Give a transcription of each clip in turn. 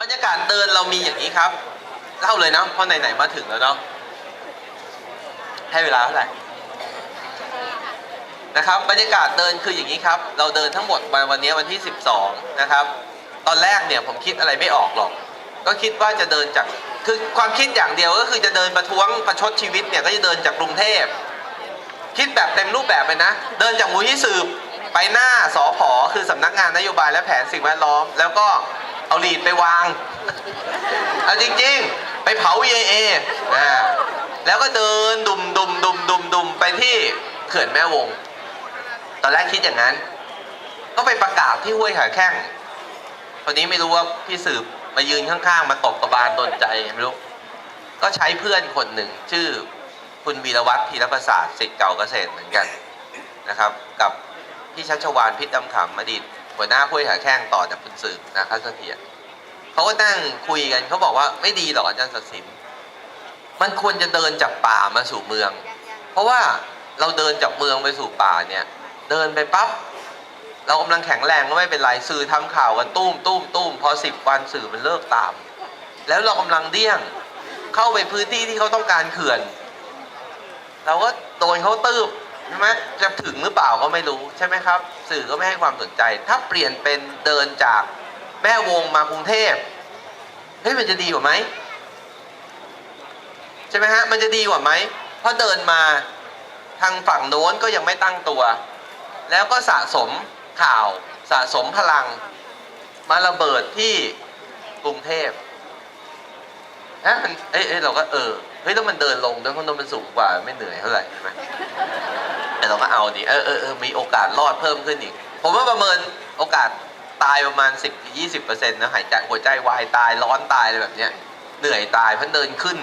บรรยากาศเดินเรามีอย่างนี้ครับเล่าเลยเนาะเพราะไหนๆมาถึงแล้วเนาะให้เวลาเท่าไหร่นะครับบรรยากาศเดินคืออย่างนี้ครับ เราเดินทั้งหมดมาวันนี้วันที่ 12 นะครับ ตอนแรกเนี่ยผมคิดอะไรไม่ออกหรอก ก็คิดว่าจะเดินจากคือความคิดอย่างเดียวก็คือจะเดินประท้วงประชดชีวิตเนี่ยก็จะเดินจากกรุงเทพ คิดแบบเต็มรูปแบบเลยนะ เดินจากมูลที่สืบไปหน้าสอพอคือสำนักงานนโยบายและแผนสิ่งแวดล้อม แล้วก็ เอาลีดไปวาง เอาจริงๆ ไปเผา EIA อ่าแล้วก็เดินดุมดุมดุมดุมดุมไปที่เขื่อนแม่วง ตอนแรกคิดอย่างนั้น ก็ไปประกาศที่ห้วยขาแข้งคนนี้ไม่รู้ว่าพี่สืบมายืนข้างๆ มาตบกระบาลโดนใจไม่รู้ ก็ใช้เพื่อนคนหนึ่ง ชื่อคุณวีรวัตรธีรประสาทสิทธิ์เก่าเกษตรเหมือนกันนะครับ กับพี่ชัชวานพิษดำขำอดีต หัวหน้าห้วยขาแข้งต่อจากคุณสืบนะครับเสถียรเขาก็นั่งคุยกันเขาบอกว่าไม่ดีหรอกอาจารย์ศศินมันควรจะเดินจากป่ามาสู่เมือง เพราะว่าเราเดินจากเมืองไปสู่ป่าเนี่ย เดินไปปั๊บเรากำลังแข็งแรงก็ไม่เป็นไรสื่อทำข่าวกันตุ้มตุ้มตุ้มพอสิบวันสื่อมันเลิกตาม แล้วเรากำลังเดี้ยงเข้าไปพื้นที่ที่เขาต้องการเขื่อน เราก็โดนเขาตืบ ใช่ไหมจะถึงหรือเปล่าก็ไม่รู้ใช่ไหมครับ สื่อก็ไม่ให้ความสนใจ ถ้าเปลี่ยนเป็นเดินจากแม่วงมากรุงเทพเฮ้ยมันจะดีกว่าไหมใช่ไหมฮะมันจะดีกว่าไหมเพราะเดินมาทางฝั่งโน้นก็ยังไม่ตั้งตัว แล้วก็สะสมข่าวสะสมพลัง มาระเบิดที่กรุงเทพฮะมันเอ้ยเอ้ยเราก็เออเฮ้ยแล้วมันเดินลงด้วยเพราะนนมันสูงกว่าไม่เหนื่อยเท่าไหร่ใช่ไหม เราก็เอาดิเออเออเออมีโอกาสรอดเพิ่มขึ้นอีก ผมว่าประเมินโอกาสตายประมาณ 10-20%นะหายใจหัวใจวายตายร้อนตายอะไรแบบเนี้ยเหนื่อยตายเพราะเดินขึ้น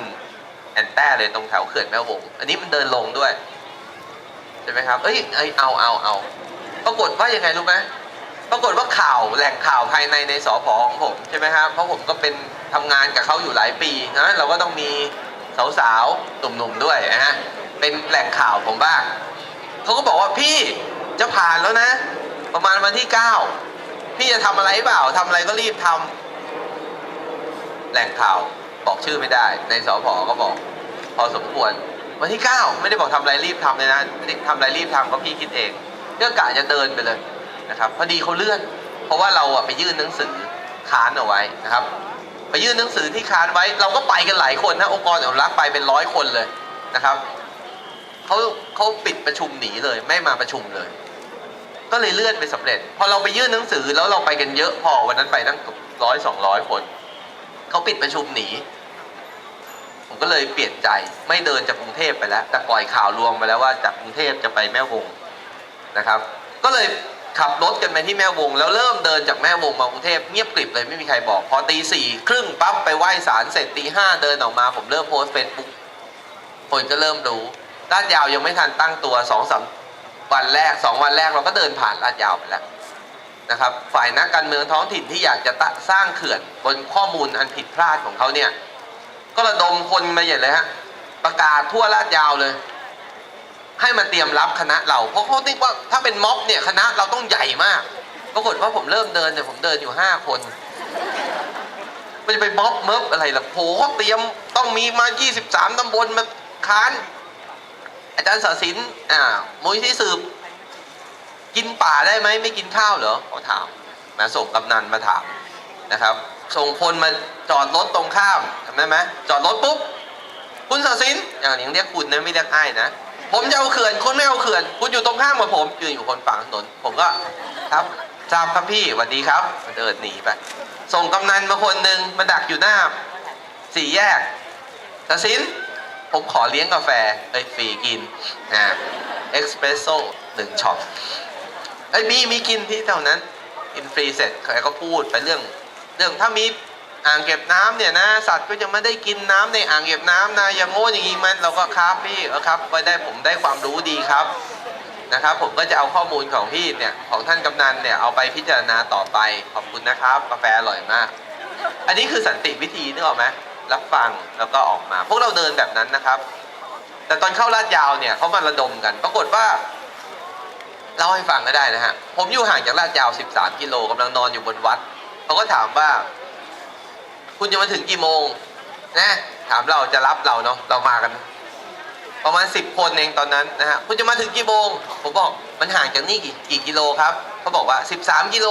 แอนแต้เลยตรงแถวเขื่อนแม่วง อันนี้มันเดินลงด้วยใช่ไหมครับเอ้ยเอ้ยเอาเอาเอาปรากฏว่ายังไงรู้ไหมปรากฏว่าข่าวแหล่งข่าวภายในในสอพของผมใช่ไหมครับเพราะผมก็เป็นทำงานกับเขาอยู่หลายปีนะเราก็ต้องมีสาวๆหนุ่มๆด้วยนะฮะเป็นแหล่งข่าวผมบ้าง เขาก็บอกว่าพี่จะผ่านแล้วนะ ประมาณวันที่เก้าพี่จะทำอะไรเปล่าทำอะไรก็รีบทำแหล่งข่าวบอกชื่อไม่ได้ ในสพก็บอก พอสมควร วันที่เก้าไม่ได้บอกทำอะไรรีบทำเลยนะทำอะไรรีบทำก็พี่คิดเองเรื่องกะจะเดินไปเลยนะครับพอดีเขาเลื่อน เพราะว่าเราอะไปยื่นหนังสือค้านเอาไว้นะครับ ไปยื่นหนังสือที่ค้านไว้ เราก็ไปกันหลายคนนะองค์กรอนุรักษ์ไปเป็นร้อยคนเลยนะครับ เขาเขาปิดประชุมหนีเลยไม่มาประชุมเลย ก็เลยเลื่อนไปสำเร็จ พอเราไปยื่นหนังสือแล้วเราไปกันเยอะพอวันนั้นไปตั้งร้อยสองร้อยคนเขาปิดประชุมหนี ผมก็เลยเปลี่ยนใจไม่เดินจากกรุงเทพไปแล้ว แต่ปล่อยข่าวลวงไปแล้วว่าจากกรุงเทพจะไปแม่วงนะครับ ก็เลยขับรถกันไปที่แม่วง แล้วเริ่มเดินจากแม่วงมากรุงเทพเงียบกริบเลยไม่มีใครบอก พอตีสี่ครึ่งปั๊บไปไหว้ศาลเสร็จตีห้าเดินออกมา ผมเริ่มโพสเฟซบุ๊กคนก็เริ่มรู้ ลาดยาวยังไม่ทันตั้งตัวสองสามวันแรกสองวันแรกเราก็เดินผ่านลาดยาวไปแล้วนะครับ ฝ่ายนักการเมืองท้องถิ่นที่อยากจะสร้างเขื่อนบนข้อมูลอันผิดพลาดของเขาเนี่ย ก็ระดมคนมาใหญ่เลยฮะประกาศทั่วลาดยาวเลย ให้มาเตรียมรับคณะเราเพราะเขาคิดว่าถ้าเป็นม็อบเนี่ยคณะเราต้องใหญ่มากปรากฏว่าผมเริ่มเดินเนี่ยผมเดินอยู่ห้าคนมันจะไปม็อบเมิบอะไรล่ะโหเขาเตรียมต้องมีมา 23ตำบลมาค้าน อาจารย์สศินอ่ามุ้ยที่สืบ กินป่าได้ไหมไม่กินข้าวเหรอเขาถามมาส่งกำนันมาถามนะครับ ส่งคนมาจอดรถตรงข้ามจำได้ไหมจอดรถปุ๊บคุณศศินอย่างนี้เรียกคุณนะไม่เรียกไอ้นะผมจะเอาเขื่อนคุณไม่เอาเขื่อน คุณอยู่ตรงข้ามกับผมยืนอยู่คนฝั่งถนนผมก็ครับทราบครับพี่สวัสดีครับเดินหนีไปส่งกำนันมาคนหนึ่งมาดักอยู่หน้าสี่แยกศศิน ผมขอเลี้ยงกาแฟเอ้ยฟรีกินนะเอ็กซ์เพรสโซ่หนึ่งช็อตไอ้ยมีมีกินที่แถวนั้นกินฟรีเสร็จใครก็พูดไปเรื่อง เรื่องถ้ามีอ่างเก็บน้ำเนี่ยนะ สัตว์ก็จะไม่ได้กินน้ำในอ่างเก็บน้ำนะอย่างโง่อย่างนี้มันเราก็ครับพี่เออครับก็ได้ผมได้ความรู้ดีครับนะครับ ผมก็จะเอาข้อมูลของพี่เนี่ยของท่านกำนันเนี่ยเอาไปพิจารณาต่อไปขอบคุณนะครับ กาแฟอร่อยมาก อันนี้คือสันติวิธีนึกออกไหมรับฟังแล้วก็ออกมา พวกเราเดินแบบนั้นนะครับ แต่ตอนเข้าลาดยาวเนี่ยเขามาระดมกัน ปรากฏว่าเล่าให้ฟังก็ได้นะฮะ ผมอยู่ห่างจากลาดยาว 13 กิโลกำลังนอนอยู่บนวัดเขาก็ถามว่า คุณจะมาถึงกี่โมงนะถามเราจะรับเราเนาะเรามากัน ประมาณสิบคนเองตอนนั้นนะฮะคุณจะมาถึงกี่โมง ผมบอกมันห่างจากนี่กี่กี่กิโลครับเขาบอกว่าสิบสามกิโล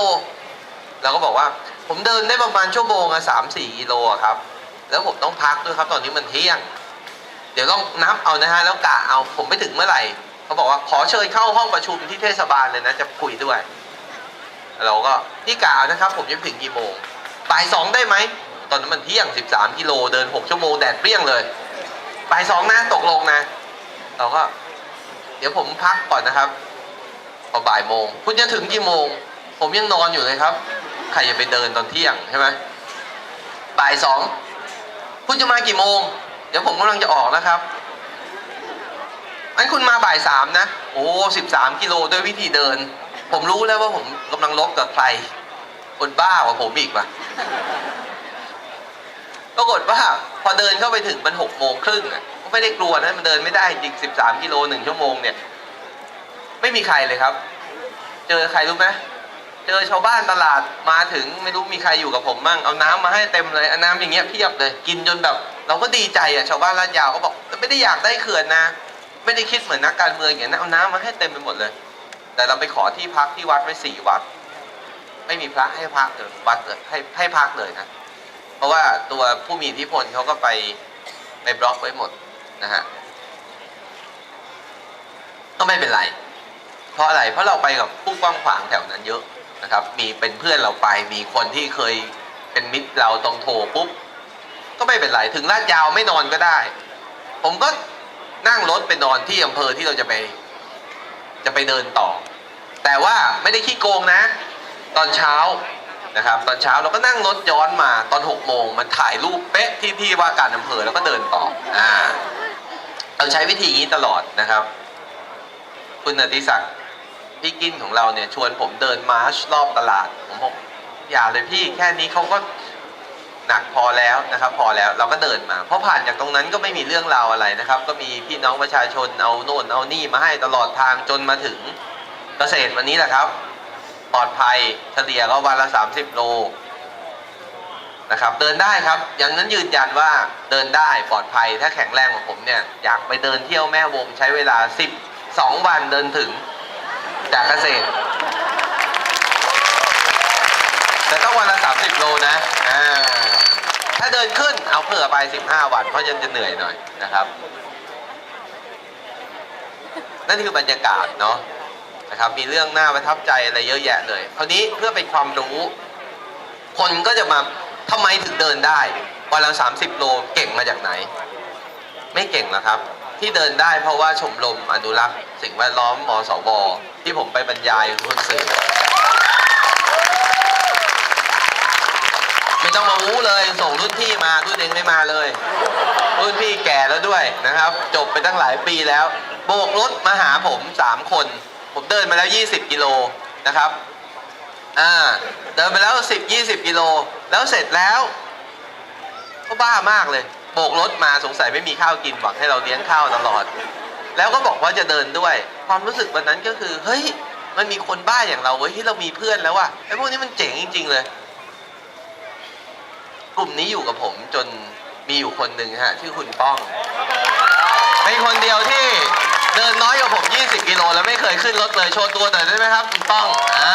เราก็บอกว่าผมเดินได้ประมาณชั่วโมงอะสามสี่กิโลครับ แล้วผมต้องพักด้วยครับตอนนี้มันเที่ยง เดี๋ยวลองนับเอานะฮะแล้วกะเอาผมไปถึงเมื่อไหร่เขาบอกว่าขอเชิญเข้าห้องประชุมที่เทศบาลเลยนะจะคุยด้วย เราก็พี่กะเอานะครับ ผมจะถึงกี่โมงบ่ายสองได้ไหมตอนนั้นมันเที่ยงสิบสามกิโลเดินหกชั่วโมงแดดเปรี้ยงเลยบ่ายสองนะตกลงนะ เราก็ เดี๋ยวผมพักก่อนนะครับพอบ่ายโมง คุณจะถึงกี่โมง ผมยังนอนอยู่เลยครับ ครจะไปเดินตอนเที่ยงใช่ไหมบ่ายสองคุณจะมากี่โมง เดี๋ยวผมกำลังจะออกนะครับอันคุณมาบ่ายสามนะ โอ้สิบสามกิโลด้วยวิธีเดิน ผมรู้แล้วว่าผมกำลังลบกับใคร คนบ้ากว่าผมอีกว่ะปรากฏว่าพอเดินเข้าไปถึงมันหกโมงครึ่งอะก็ไม่ได้กลัวนะมันเดินไม่ได้จริงสิบสามกิโลหนึ่งชั่วโมงเนี่ย ไม่มีใครเลยครับ เจอใครรู้ไหม เจอชาวบ้านตลาดมาถึงไม่รู้มีใครอยู่กับผมมั่งเอาน้ำมาให้เต็มเลยเอาน้ำอย่างเงี้ยเพียบเลยกินจนแบบ เราก็ดีใจอะชาวบ้านลาดยาวก็บอกไม่ได้อยากได้เขื่อนนะ ไม่ได้คิดเหมือนนักการเมืองอย่างนี้นเอาน้ำมาให้เต็มไปหมดเลย แต่เราไปขอที่พักที่วัดไว้สี่วัด ไม่มีพระให้พักเลยวัดเลยให้ให้พักเลยนะเพราะว่าตัวผู้มีอิทธิพลเขาก็ไปไปบล็อกไว้หมดนะฮะก็ไม่เป็นไร เพราะอะไร เพราะเราไปกับผู้กว้างขวางแถวนั้นเยอะ นะครับ มีเป็นเพื่อนเราไป มีคนที่เคยเป็นมิตรเราตรงโทรปุ๊บ ก็ไม่เป็นไร ถึงลาดยาวไม่นอนก็ได้ ผมก็นั่งรถไปนอนที่อำเภอที่เราจะไป จะไปเดินต่อ แต่ว่าไม่ได้ขี้โกงนะ ตอนเช้านะครับ ตอนเช้าเราก็นั่งรถย้อนมาตอนหกโมงมันถ่ายรูปเป๊ะที่ที่ว่าการอำเภอแล้วก็เดินต่อ อ่า เราใช้วิธีนี้ตลอดนะครับ คุณอติศักดิ์ พี่กินของเราเนี่ยชวนผมเดินมาร์ชรอบตลาดผมบอกอย่าเลยพี่แค่นี้เขาก็หนักพอแล้วนะครับ พอแล้วเราก็เดินมาเพราะผ่านจากตรงนั้นก็ไม่มีเรื่องราวอะไรนะครับ ก็มีพี่น้องประชาชนเอาโน่นเอานี่มาให้ตลอดทางจนมาถึงเกษตรวันนี้แหละครับปลอดภัยเฉลี่ยก็วันละ30โลนะครับเดินได้ครับอย่างนั้นยืนยันว่าเดินได้ปลอดภัยถ้าแข็งแรงของผมเนี่ยอยากไปเดินเที่ยวแม่วงใช้เวลา 12 วันเดินถึง จากเกษตร แต่ต้องวันละ 30 โลนะอ่าถ้าเดินขึ้นเอาเผื่อไป 15 วัน เพราะยังจะเหนื่อยหน่อยนะครับ นั่นคือบรรยากาศเนาะนะครับ มีเรื่องน่าประทับใจอะไรเยอะแยะเลย คราวนี้เพื่อเป็นความรู้ คนก็จะมาทำไมถึงเดินได้ วันละสามสิโลเก่งมาจากไหน ไม่เก่งหรอครับ ที่เดินได้เพราะว่าชมรมอนุรักษ์สิ่งแวดล้อมมสวที่ผมไปบรรยายคุณสื่อไม่ต้องมาวู้เลยส่งรุ่นพี่มารุ่นเองไม่มาเลย รุ่นพี่แก่แล้วด้วยนะครับ จบไปตั้งหลายปีแล้ว โบกรถมาหาผมสามคน ผมเดินมาแล้ว 20 กิโลนะครับอ่าเดินไปแล้ว 10 20 กิโล แล้วเสร็จแล้วก็บ้ามากเลย โบกรถมาสงสัยไม่มีข้าวกินหวังให้เราเลี้ยงข้าวตลอด แล้วก็บอกว่าจะเดินด้วย ความรู้สึกวันนั้นก็คือ เฮ้ย มันมีคนบ้าอย่างเราเว้ยที่เรามีเพื่อนแล้วว่ะไอ้พวกนี้มันเจ๋งจริง ๆ เลย กลุ่มนี้อยู่กับผมจนมีอยู่คนหนึ่งฮะชื่อคุณป้องเป็นคนเดียวที่เดินน้อยกว่าผม 20 กิโลแล้วไม่เคยขึ้นรถเลยโชว์ตัวหน่อยได้ไหมครับคุณป้องอ่า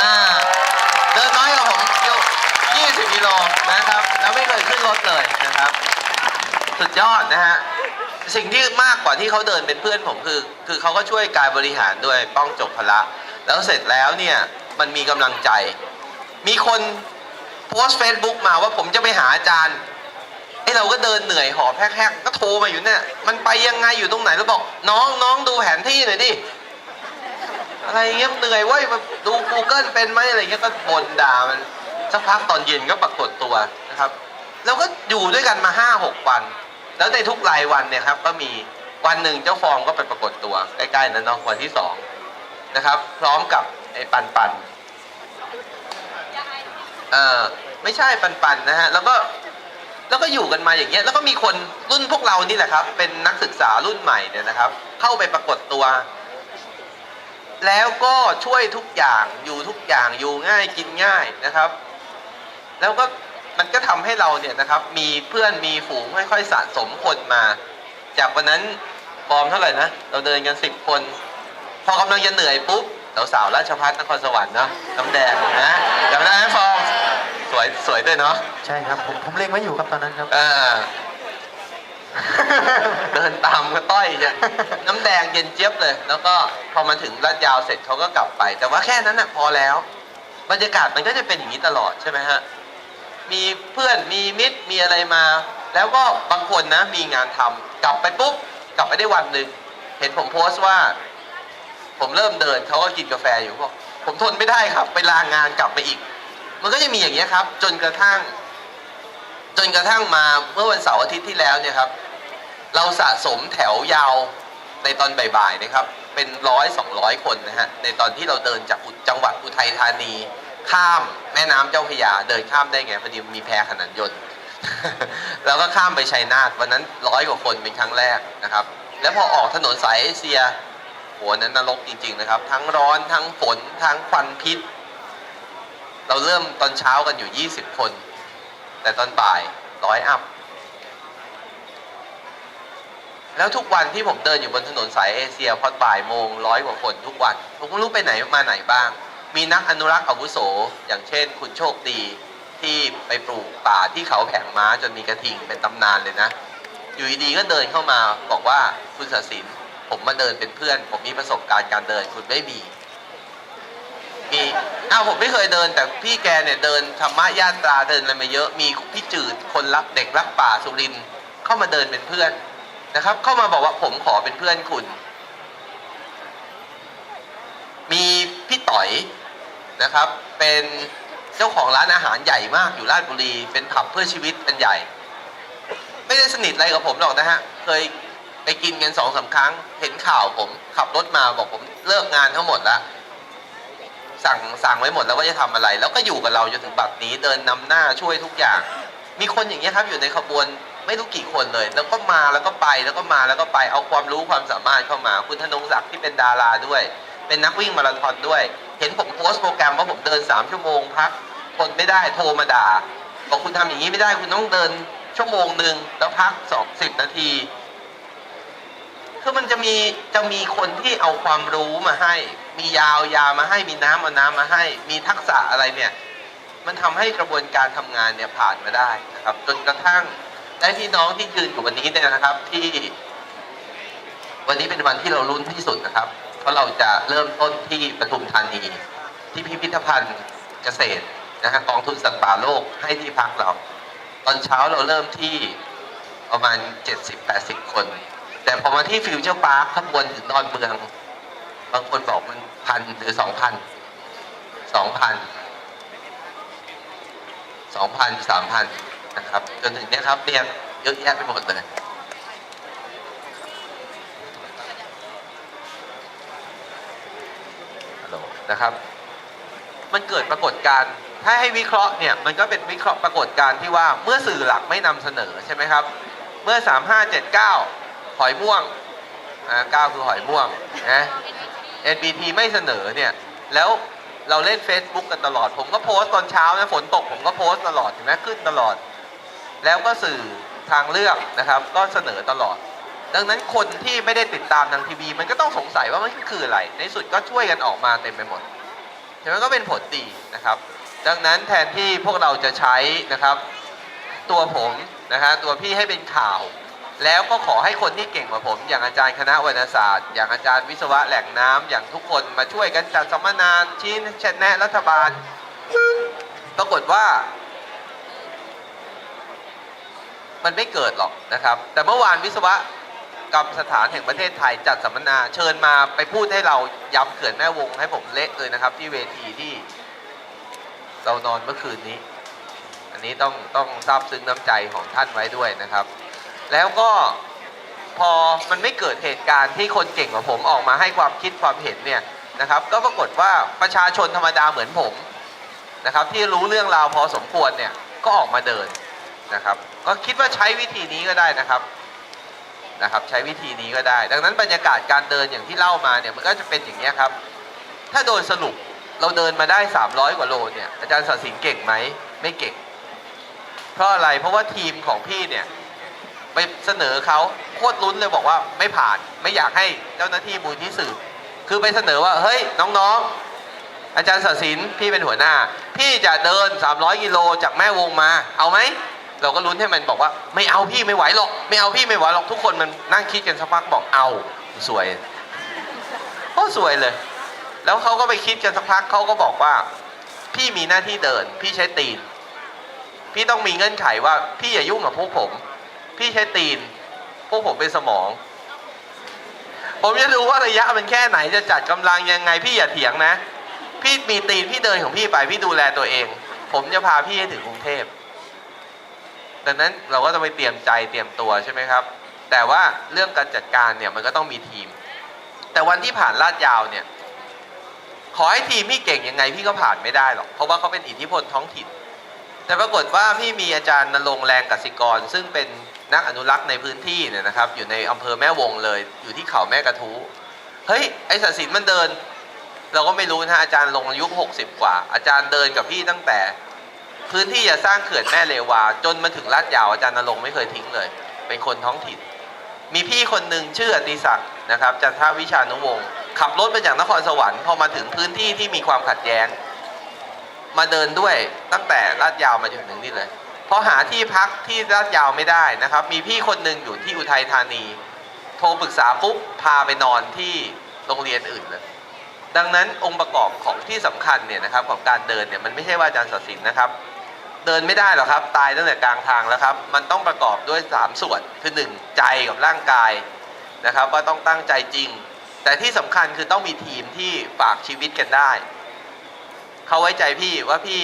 เดินน้อยกว่าผม20กิโลนะครับ แล้วไม่เคยขึ้นรถเลยนะครับ สุดยอดนะฮะ สิ่งที่มากกว่าที่เขาเดินเป็นเพื่อนผมคือ คือเขาก็ช่วยการบริหารด้วยป้องจบพละ แล้วเสร็จแล้วเนี่ย มันมีกำลังใจ มีคนโพสต์เฟซบุ๊กมาว่าผมจะไปหาอาจารย์ไอ้เราก็เดินเหนื่อยหอบแฮกๆก็โทรมาอยู่เนี่ย มันไปยังไงอยู่ตรงไหนแล้วบอก น้องน้องดูแผนที่หน่อยดิอะไรเงี้ยเหนื่อยเว้ยมาดู Google เป็นไหมอะไรเงี้ยก็บ่นด่ามันสักพักตอนเย็นก็ปรากฏตัวนะครับ แล้วก็อยู่ด้วยกันมาห้าหกวัน แล้วในทุกรายวันเนี่ยครับก็มีวันหนึ่งเจ้าฟองก็ไปปรากฏตัวใกล้ๆนั้นเนาะวันที่สองนะครับ พร้อมกับไอ้ปันปันเออไม่ใช่ปันปันนะฮะแล้วก็แล้วก็อยู่กันมาอย่างเงี้ยแล้วก็มีคนรุ่นพวกเรานี่แหละครับ เป็นนักศึกษารุ่นใหม่เนี่ยนะครับ เข้าไปปรากฏตัว แล้วก็ช่วยทุกอย่างอยู่ทุกอย่างอยู่ง่ายกินง่ายนะครับ แล้วก็ มันก็ทำให้เราเนี่ยนะครับมีเพื่อนมีฝูงค่อยๆสะสมคนมา จากวันนั้นฟอร์มเท่าไหร่นะเราเดินกันสิบคน พอกำลังจะเหนื่อยปุ๊บสาวๆราชพัฒนครสวรรค์เนาะน้ำแดงนะจำได้ไหมฟอร์มสวยสวยด้วยเนาะใช่ครับผมผมเล็งไว้อยู่ครับตอนนั้นครับเออเดินตามก็ต้อยเนี่ยน้ำแดงเย็นเจี๊ยบเลย แล้วก็พอมาถึงลาดยาวเสร็จเขาก็กลับไป แต่ว่าแค่นั้นน่ะพอแล้ว บรรยากาศมันก็จะเป็นอย่างนี้ตลอดใช่ไหมฮะ มีเพื่อนมีมิตรมีอะไรมา แล้วก็บางคนนะมีงานทำกลับไปปุ๊บกลับไปได้วันหนึ่งเห็นผมโพสต์ว่า ผมเริ่มเดินเขาก็กินกาแฟอยู่บอกผมทนไม่ได้ครับ ไปลางงานกลับไปอีก มันก็จะมีอย่างนี้ยครับ จนกระทั่ง จนกระทั่งมาเมื่อวันเสาร์อาทิตย์ที่แล้วเนี่ยครับ เราสะสมแถวยาวในตอนบ่ายๆนะครับ เป็นร้อยสองร้อยคนนะฮะในตอนที่เราเดินจากจังหวัดอุทัยธานี ข้ามแม่น้ำเจ้าพยา เดินข้ามได้ไงพอดีมีแพขนานยนต์ แล้วก็ข้ามไปชัยนาทวันนั้นร้อยกว่าคนเป็นครั้งแรกนะครับ แล้วพอออกถนนสายเอเชียโหนั้นนรกจริง ๆนะครับ ทั้งร้อนทั้งฝนทั้งควันพิษ เราเริ่มตอนเช้ากันอยู่ 20 คน แต่ตอนบ่ายร้อยอัพแล้วทุกวันที่ผมเดินอยู่บนถนนสายเอเชียพอบ่ายโมงร้อยกว่าคนทุกวัน ผมไม่รู้ไปไหนมาไหนบ้าง มีนักอนุรักษ์อาวุโส อย่างเช่น คุณโชคดีที่ไปปลูกป่าที่เขาแผงม้าจนมีกระทิงเป็นตำนานเลยนะ อยู่ดีๆก็เดินเข้ามาบอกว่าคุณศศินผมมาเดินเป็นเพื่อน ผมมีประสบการณ์การเดินคุณไม่มีมีอ้าวผมไม่เคยเดิน แต่พี่แกเนี่ยเดินธรรมะญาตราเดินอะไรมาเยอะมีพี่จืดคนรักเด็กรักป่าสุรินเข้ามาเดินเป็นเพื่อนนะครับ เข้ามาบอกว่าผมขอเป็นเพื่อนคุณ มีพี่ต่อย นะครับ เป็นเจ้าของร้านอาหารใหญ่มากอยู่ราชบุรี เป็นผับเพื่อชีวิตเป็นใหญ่ ไม่ได้สนิทอะไรกับผมหรอกนะฮะ เคยไปกินกันสองสามครั้ง เห็นข่าวผมขับรถมาบอกผมเลิกงานทั้งหมดล้วสั่งสั่งไว้หมดแล้วว่าจะทำอะไร แล้วก็อยู่กับเราจนถึงบัดนี้เดินนำหน้าช่วยทุกอย่าง มีคนอย่างเงี้ยครับอยู่ในขบวนไม่รู้กี่คนเลย แล้วก็มาแล้วก็ไปแล้วก็มาแล้วก็ไปเอาความรู้ความสามารถเข้ามา คุณธนงศักดิ์ที่เป็นดาราด้วย เป็นนักวิ่งมาราธอนด้วย เห็นผมโพสต์โปรแกรมว่าผมเดินสามชั่วโมงพักคนไม่ได้โทรมาด่าบอกคุณทำอย่างนี้ไม่ได้คุณต้องเดินชั่วโมงหนึ่งแล้วพักสองสิบนาทีคือมันจะมีจะมีคนที่เอาความรู้มาให้ มียาเอายามาให้มีน้ำเอาน้ำมาให้ มีทักษะอะไรเนี่ย มันทำให้กระบวนการทำงานเนี่ยผ่านมาได้นะครับ จนกระทั่งได้พี่น้องที่ยืนอยู่วันนี้เนี่ยนะครับที่ วันนี้เป็นวันที่เราลุ้นที่สุดนะครับ เพราะเราจะเริ่มต้นที่ปทุมธานี ที่พิพิธภัณฑ์เกษตรนะฮะกองทุนสัตว์ป่าโลกให้ที่พักเรา ตอนเช้าเราเริ่มที่ประมาณ 70-80 คน แต่พอมาที่ฟิวเจอร์พาร์คขบวนถึงดอนเมือง บางคนบอกมันพันหรือสองพันสองพันสองพันสามพันนะครับ จนถึงเนี้ยครับเนี่ยเยอะแยะไปหมดเลย ฮัลโหล นะครับ มันเกิดปรากฏการณ์ถ้าให้วิเคราะห์เนี่ยมันก็เป็นวิเคราะห์ปรากฏการณ์ที่ว่าเมื่อสื่อหลักไม่นำเสนอใช่ไหมครับ เมื่อ 3579 หอยม่วงอ่า9คือหอยม่วงนะ NBT ไม่เสนอเนี่ยแล้วเราเล่น Facebook กันตลอด ผมก็โพสต์ตอนเช้านะฝนตกผมก็โพสต์ตลอดเห็นไหมขึ้นตลอด แล้วก็สื่อทางเลือกนะครับ ก็เสนอตลอด ดังนั้นคนที่ไม่ได้ติดตามทางทีวี มันก็ต้องสงสัยว่ามันคืออะไร ในสุดก็ช่วยกันออกมาเต็มไปหมดใช่ไหมก็เป็นผลดีนะครับ ดังนั้นแทนที่พวกเราจะใช้นะครับ ตัวผมนะฮะตัวพี่ให้เป็นข่าว แล้วก็ขอให้คนที่เก่งกว่าผม อย่างอาจารย์คณะวรรณศาสตร์ อย่างอาจารย์วิศวะแหล่งน้ำอย่างทุกคนมาช่วยกันจัดสัมมนาชี้แนะรัฐบาล ปรากฏว่ามันไม่เกิดหรอกนะครับ แต่เมื่อวานวิศวะ กรรมสถานแห่งประเทศไทยจัดสัมมนาเชิญมาไปพูดให้เราย้ำเขื่อนแม่วงให้ผมเละเลยนะครับ ที่เวทีที่เรานอนเมื่อคืนนี้ อันนี้ต้องต้องซาบซึ้งน้ำใจของท่านไว้ด้วยนะครับ แล้วก็พอมันไม่เกิดเหตุการณ์ที่คนเก่งกว่าผมออกมาให้ความคิดความเห็นเนี่ยนะครับ ก็ปรากฏว่าประชาชนธรรมดาเหมือนผมนะครับ ที่รู้เรื่องราวพอสมควรเนี่ยก็ออกมาเดินนะครับ ก็คิดว่าใช้วิธีนี้ก็ได้นะครับ นะครับใช้วิธีนี้ก็ได้ ดังนั้นบรรยากาศการเดินอย่างที่เล่ามาเนี่ยมันก็จะเป็นอย่างนี้ครับ ถ้าโดยสรุปเราเดินมาได้ 300 กว่าโลเนี่ยอาจารย์สศินเก่งไหมไม่เก่ง เพราะอะไรเพราะว่าทีมของพี่เนี่ยไปเสนอเขาโคตรลุ้นเลยบอกว่าไม่ผ่านไม่อยากให้เจ้าหน้าที่มูลที่สืบคือไปเสนอว่าเฮ้ยน้องๆ อาจารย์ศศินพี่เป็นหัวหน้า พี่จะเดิน 300 กิโลจากแม่วงมาเอาไหม เราก็ลุ้นให้มันบอกว่าไม่เอาพี่ไม่ไหวหรอก ไม่เอาพี่ไม่ไหวหรอกทุกคนมันนั่งคิดกันสักพักบอกเอาสวยโอ้สวยเลย แล้วเขาก็ไปคิดกันสักพักเขาก็บอกว่า พี่มีหน้าที่เดิน พี่ใช้ตีน พี่ต้องมีเงื่อนไขว่า พี่อย่ายุ่งกับพวกผม พี่ใช้ตีน พวกผมเป็นสมอง ผมจะรู้ว่าระยะมันแค่ไหนจะจัดกำลังยังไง พี่อย่าเถียงนะ พี่มีตีนพี่เดินของพี่ไปพี่ดูแลตัวเอง ผมจะพาพี่ให้ถึงกรุงเทพ ดังนั้นเราก็ต้องไปเตรียมใจเตรียมตัวใช่ไหมครับ แต่ว่าเรื่องการจัดการเนี่ยมันก็ต้องมีทีม แต่วันที่ผ่านลาดยาวเนี่ย ขอให้ทีมพี่เก่งยังไงพี่ก็ผ่านไม่ได้หรอก เพราะว่าเขาเป็นอิทธิพลท้องถิ่น แต่ปรากฏว่าพี่มีอาจารย์นรงแรงกสิกร ซึ่งเป็นนักอนุรักษ์ในพื้นที่เนี่ยนะครับ อยู่ในอำเภอแม่วงเลย อยู่ที่เขาแม่กระทู้เฮ้ยไอ้ศศินมันเดิน เราก็ไม่รู้นะฮะอาจารย์ลงอายุ 60 กว่า อาจารย์เดินกับพี่ตั้งแต่ พื้นที่จะสร้างเขื่อนแม่เลวา จนมาถึงลาดยาวอาจารย์นรงค์ไม่เคยทิ้งเลย เป็นคนท้องถิ่น มีพี่คนหนึ่งชื่ออติศักดิ์นะครับจันทวิชานุวงศ์ขับรถมาจากนครสวรรค์พอมาถึงพื้นที่ที่มีความขัดแย้ง มาเดินด้วยตั้งแต่ลาดยาวมาจนถึงนี่เลยพอหาที่พักที่ลาดยาวไม่ได้นะครับ มีพี่คนหนึ่งอยู่ที่อุทัยธานี โทรปรึกษาปุ๊บพาไปนอนที่โรงเรียนอื่นเลยดังนั้นองค์ประกอบของที่สำคัญเนี่ยนะครับของการเดินเนี่ยมันไม่ใช่ว่าอาจารย์ศศินนะครับ เดินไม่ได้หรอกครับ ตายตั้งแต่กลางทางแล้วครับ มันต้องประกอบด้วย 3 ส่วนคือ 1 ใจกับร่างกายนะครับ ว่าต้องตั้งใจจริง แต่ที่สำคัญคือต้องมีทีมที่ฝากชีวิตกันได้เขาไว้ใจพี่ว่าพี่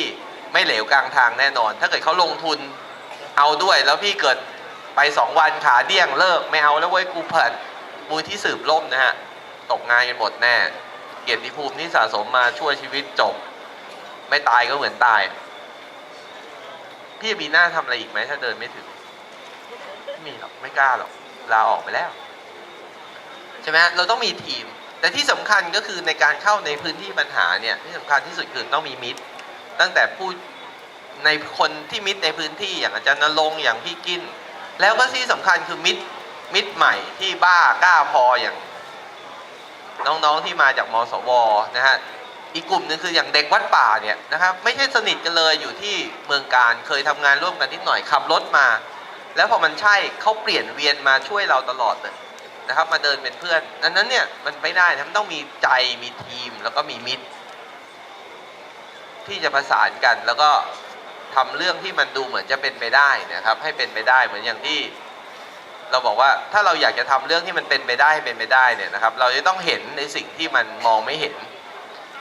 ไม่เหลวกลางทางแน่นอน ถ้าเกิดเขาลงทุนเอาด้วยแล้วพี่เกิดไปสองวันขาเดี้ยงเลิกไม่เอาแล้วเว้ยกูเผิดมูลที่สืบล่มนะฮะตกงานกันหมดแน่ เกียรติภูมิที่สะสมมาช่วยชีวิตจบ ไม่ตายก็เหมือนตาย พี่มีหน้าทำอะไรอีกไหมถ้าเดินไม่ถึงไม่มีหรอกไม่กล้าหรอกลาออกไปแล้วใช่ไหมเราต้องมีทีม แต่ที่สำคัญก็คือในการเข้าในพื้นที่ปัญหาเนี่ยที่สำคัญที่สุดคือต้องมีมิตร ตั้งแต่ผู้ในคนที่มิตรในพื้นที่อย่างอาจารย์นรงค์อย่างพี่กิน แล้วก็ที่สำคัญคือมิตรมิตรใหม่ที่บ้ากล้าพออย่าง น้องๆที่มาจากมสวนะฮะ อีกกลุ่มหนึ่งคืออย่างเด็กวัดป่าเนี่ยนะครับไม่ใช่สนิทกันเลยอยู่ที่เมืองการเคยทำงานร่วมกันนิดหน่อยขับรถมา แล้วพอมันใช่เขาเปลี่ยนเวียนมาช่วยเราตลอดเลยนะครับ มาเดินเป็นเพื่อนดังนั้นเนี่ยมันไม่ได้นะมันต้องมีใจมีทีมแล้วก็มีมิตร ที่จะประสานกันแล้วก็ทำเรื่องที่มันดูเหมือนจะเป็นไปได้นะครับ ให้เป็นไปได้เหมือนอย่างที่ เราบอกว่าถ้าเราอยากจะทำเรื่องที่มันเป็นไปได้เป็นไปได้เนี่ยนะครับ เราจะต้องเห็นในสิ่งที่มันมองไม่เห็น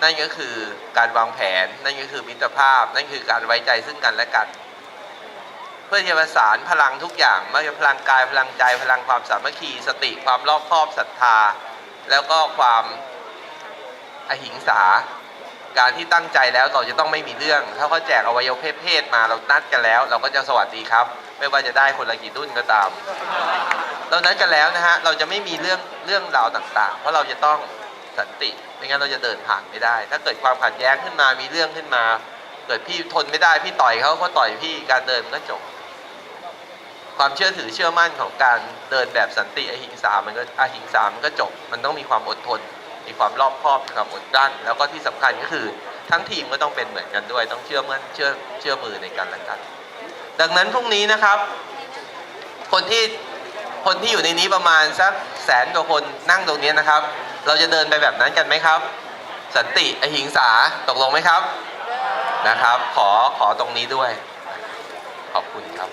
นั่นก็คือการวางแผน นั่นก็คือมิตรภาพ นั่นคือการไว้ใจซึ่งกันและกัน เพื่อที่จะประสานพลังทุกอย่างไม่ว่าจะพลังกายพลังใจพลังความสามัคคีสติความรอบคอบศรัทธา แล้วก็ความอหิงสา การที่ตั้งใจแล้วเราจะต้องไม่มีเรื่อง ถ้าเขาแจกอวัยวะเพศมาเรานัดกันแล้ว เราก็จะสวัสดีครับ ไม่ว่าจะได้คนละกี่ดุนก็ตามเรานัดกันแล้วนะฮะเราจะไม่มีเรื่องเรื่องราวต่างๆ เพราะเราจะต้อง สันติ ไม่งั้นเราจะเดินผ่านไม่ได้ ถ้าเกิดความขัดแย้งขึ้นมามีเรื่องขึ้นมา เกิดพี่ทนไม่ได้พี่ต่อยเขาเขาต่อยพี่การเดินมันก็จบ ความเชื่อถือเชื่อมั่นของการเดินแบบสันติอหิงสามันก็อหิงสามันก็จบ มันต้องมีความอดทน มีความรอบคอบมีความอดกลั้น แล้วก็ที่สำคัญก็คือทั้งทีมก็ต้องเป็นเหมือนกันด้วย ต้องเชื่อมั่นเชื่อเชื่อมือในกันและกัน ดังนั้นพรุ่งนี้นะครับ คนที่คนที่อยู่ในนี้ประมาณสักแสนกว่าคนนั่งตรงนี้นะครับ เราจะเดินไปแบบนั้นกันไหมครับ สันติอหิงสาตกลงไหมครับนะครับ ขอขอตรงนี้ด้วย ขอบคุณครับ